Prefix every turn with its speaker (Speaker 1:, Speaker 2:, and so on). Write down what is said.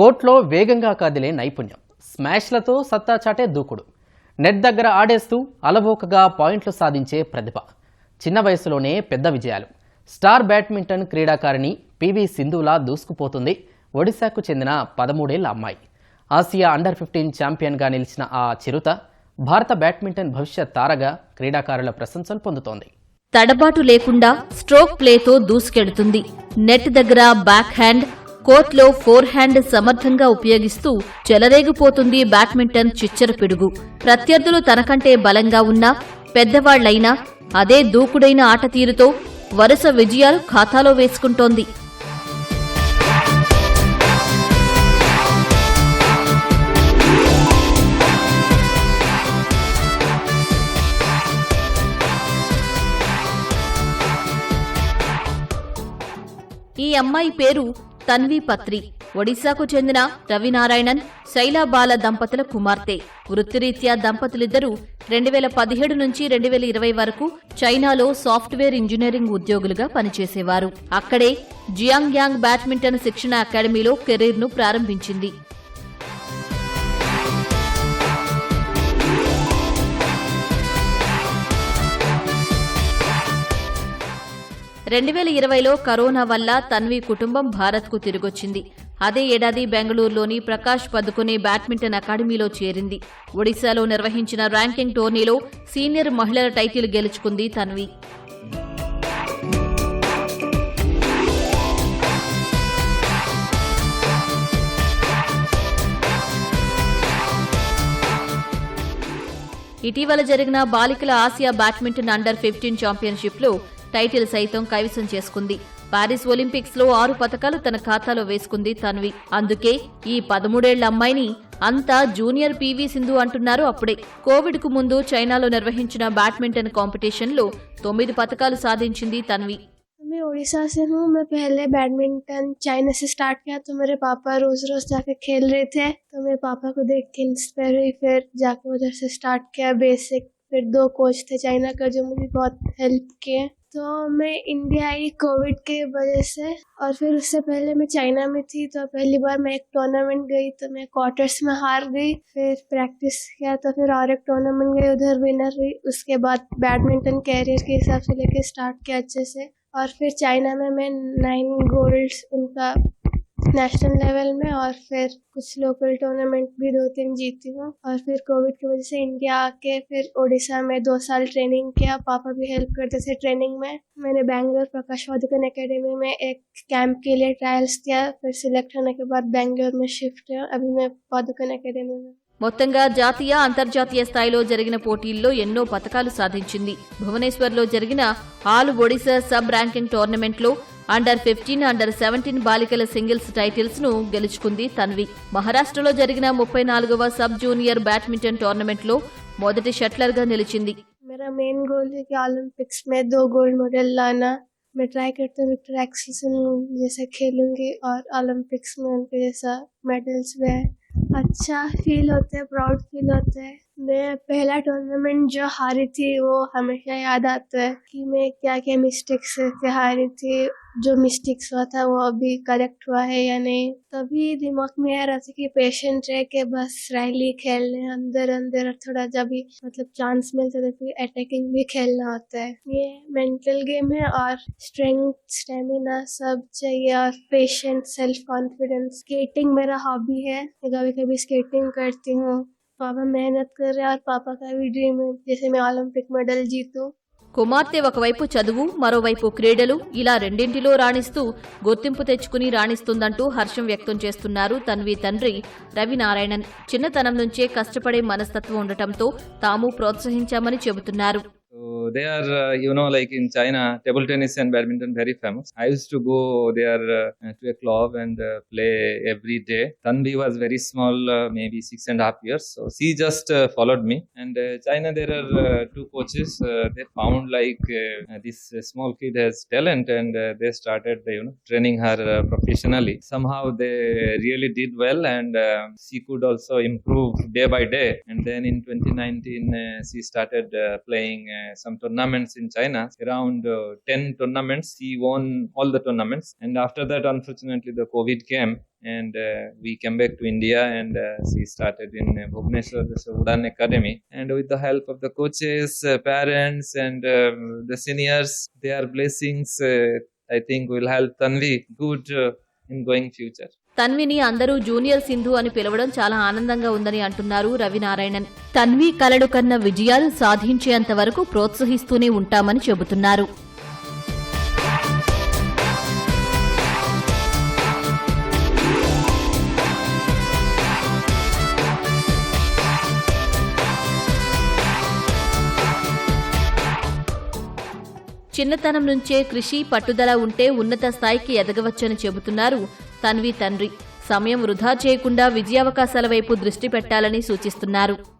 Speaker 1: కోర్టులో వేగంగా కదిలే నైపుణ్యం. స్మాష్లతో సత్తా చాటే దూకుడు. నెట్ దగ్గర ఆడేస్తూ అలవోకగా పాయింట్లు సాధించే ప్రతిభ. చిన్న వయసులోనే పెద్ద విజయాలు. స్టార్ బ్యాడ్మింటన్ క్రీడాకారిణి పివి సింధులా దూసుకుపోతుంది ఒడిశాకు చెందిన పదమూడేళ్ళ అమ్మాయి. ఆసియా అండర్ ఫిఫ్టీన్ ఛాంపియన్గా నిలిచిన ఆ చిరుత భారత బ్యాడ్మింటన్ భవిష్యత్ తారగా క్రీడాకారుల ప్రశంసలు పొందుతోంది.
Speaker 2: తడబాటు లేకుండా స్ట్రోక్ ప్లేతో దూసుకెడుతుంది. నెట్ దగ్గర బ్యాక్ హ్యాండ్ కోర్ట్లో ఫోర్ హ్యాండ్ సమర్థంగా ఉపయోగిస్తూ చెలరేగిపోతుంది బ్యాడ్మింటన్ చిచ్చర పిడుగు. ప్రత్యర్థులు తనకంటే బలంగా ఉన్నా పెద్దవాళ్ళైనా అదే దూకుడైన ఆట తీరుతో వరుస విజయాలు ఖాతాలో వేసుకుంటోంది. ఈ అమ్మాయి పేరు తన్వి పత్రి ఒడిశాకు చెందిన రవినారాయణన్ శైలాబాల దంపతుల కుమార్తె. వృత్తిరీత్యా దంపతులిద్దరూ రెండు వేల పదిహేడు నుంచి రెండు వేల ఇరవై వరకు చైనాలో సాఫ్ట్వేర్ ఇంజనీరింగ్ ఉద్యోగులుగా పనిచేసేవారు. అక్కడే జియాంగ్యాంగ్ బ్యాడ్మింటన్ శిక్షణ అకాడమీలో కెరీర్ను ప్రారంభించింది. రెండు వేల ఇరవైలో కరోనా వల్ల తన్వి కుటుంబం భారత్కు తిరిగొచ్చింది. అదే ఏడాది బెంగళూరులోని ప్రకాష్ పదుకునే బ్యాడ్మింటన్ అకాడమీలో చేరింది. ఒడిశాలో నిర్వహించిన ర్యాంకింగ్ టోర్నీలో సీనియర్ మహిళల టైటిల్ గెలుచుకుంది తన్వి. ఇటీవల జరిగిన బాలికల ఆసియా బ్యాడ్మింటన్ అండర్ ఫిఫ్టీన్ ఛాంపియన్షిప్లో టైటిల్ సైతం కైవసం చేసుకుంది పారిస్ ఒలింపిక్స్ లో ఆరు పథకాలు తన ఖాతాలో వేసుకుంది తన్వి అందుకే ఈ పదమూడేళ్ల అమ్మాయిని అంతా జూనియర్ పీవీ సింధు అంటున్నారు అప్పుడే కోవిడ్ కు ముందు చైనాలో నిర్వహించిన బ్యాడ్మింటన్ కాంపిటీషన్ లో తొమ్మిది పథకాలు సాధించింది తన్వి
Speaker 3: मैं उड़ीसा से हूँ मैं पहले बैडमिंटन चाइना से स्टार्ट किया तो मेरे पापा रोज रोज जाके खेल रहे थे तो मेरे पापा को देख के इंस्पायर हुई फिर जाके उधर से स्टार्ट किया बेसिक फिर दो कोच थे चाइना का जो मुझे बहुत हेल्प किए तो मैं इंडिया आई कोविड के वजह से और फिर उससे पहले मैं चाइना में थी तो पहली बार मैं एक टूर्नामेंट गई तो मैं क्वार्टर्स में हार गई, फिर प्रैक्टिस किया तो फिर और एक टूर्नामेंट गई, उधर विनर हुई, उसके बाद बैडमिंटन कैरियर के हिसाब से लेके स्टार्ट किया अच्छे से और फिर चाइना में मैं नाइन गोल्ड्स उनका नेशनल लेवल में और फिर कुछ लोकल टूर्नामेंट भी दो तीन जीती हूँ और फिर कोविड की वजह से इंडिया आके फिर उड़ीसा में दो साल ट्रेनिंग किया पापा भी हेल्प करते थे ट्रेनिंग में मैंने बैंगलोर प्रकाश वादकन एकेडमी में एक कैंप के लिए ट्रायल्स किया फिर सिलेक्ट होने के बाद बैंगलोर में शिफ्ट हुआ अभी मैं वादकन एकेडमी में
Speaker 2: మొత్తంగా జాతీయ అంతర్జాతీయ స్థాయిలో జరిగిన పోటీల్లో ఎన్నో పతకాలు సాధించింది భువనేశ్వర్లో జరిగిన ఆల్ ఒడిశా సబ్ ర్యాంకింగ్ టోర్నమెంట్లో అండర్ ఫిఫ్టీన్ అండర్ సెవెంటీన్ బాలికల సింగిల్స్ టైటిల్స్ ను గెలుచుకుంది తన్వి మహారాష్ట్రలో జరిగిన ముప్పై నాలుగవ సబ్ జూనియర్ బ్యాడ్మింటన్ టోర్నమెంట్లో మొదటి షట్లర్ గా నిలిచింది
Speaker 3: मेरा मेन गोल है कि ओलंपिक्स में दो गोल्ड मेडल लाना मैं ट्राई करती हूँ ट्रैक सीजन जैसा खेलूंगी और ओलंपिक्स में उनके जैसा मेडल्स में अच्छा फील होता है प्राउड फील होता है मैं पहला टूर्नामेंट जो हारी थी, वो हमेशा याद आता है कि मैं क्या क्या मिस्टेक्स से हारी थी। जो मिस्टेक्स हुआ था, वो अभी करेक्ट हुआ है या नहीं। तभी दिमाग में आ रहा था कि पेशेंट रह के बस रैली खेलने अंदर अंदर थोड़ा जब भी मतलब चांस मिलता है फिर अटैकिंग भी खेलना होता है। ये मेंटल गेम है और स्ट्रेंथ स्टेमिना सब चाहिए और पेशेंट सेल्फ कॉन्फिडेंस स्केटिंग मेरा हॉबी है। कभी कभी स्केटिंग करती हूँ। पापा मेहनत कर रहे हैं और पापा का भी ड्रीम है जैसे मैं ओलंपिक मेडल जीतूँ
Speaker 2: కుమార్తె ఒకవైపు చదువు మరోవైపు క్రీడలు ఇలా రెండింటిలో రాణిస్తూ గుర్తింపు తెచ్చుకుని రాణిస్తుందంటూ హర్షం వ్యక్తం చేస్తున్నారు తన్వి తండ్రి రవినారాయణన్ చిన్నతనం నుంచే కష్టపడే మనస్తత్వం ఉండటంతో తాము ప్రోత్సహించామని చెబుతున్నారు
Speaker 4: They are, uh, you know, like in China, table tennis and badminton very famous. I used to go there uh, to a club and uh, play every day. Tanvi was very small, uh, maybe six and a half years. So she just uh, followed me. And uh, China, there are two coaches. They found like this small kid has talent, and they started, you know, training her professionally. Somehow they really did well, and she could also improve day by day. And then in 2019, uh, she started playing. Some tournaments in China, around uh, 10 tournaments. He won all the tournaments. And after that, unfortunately, the COVID came and uh, we came back to India and uh, started in uh, Bhubaneswar, the Udan Academy. And with the help of the coaches, uh, parents, and um, the seniors, their blessings, uh, I think will help Tanvi good uh, in going future.
Speaker 2: తన్విని అందరూ junior Sindhu అని పిలవడం చాలా ఆనందంగా ఉందని అంటున్నారు రవినారాయణన్. తన్వి కలడు కన్న విజయాలు సాధించేంత వరకు ప్రోత్సహిస్తూనే ఉంటామని చెబుతున్నారు. చిన్నతనం నుంచే కృషి పట్టుదల ఉంటే ఉన్నత స్థాయికి ఎదగవచ్చని చెబుతున్నారు తన్వి తండ్రి. సమయం వృధా చేయకుండా విజయావకాశాల వైపు దృష్టి పెట్టాలని సూచిస్తున్నారు.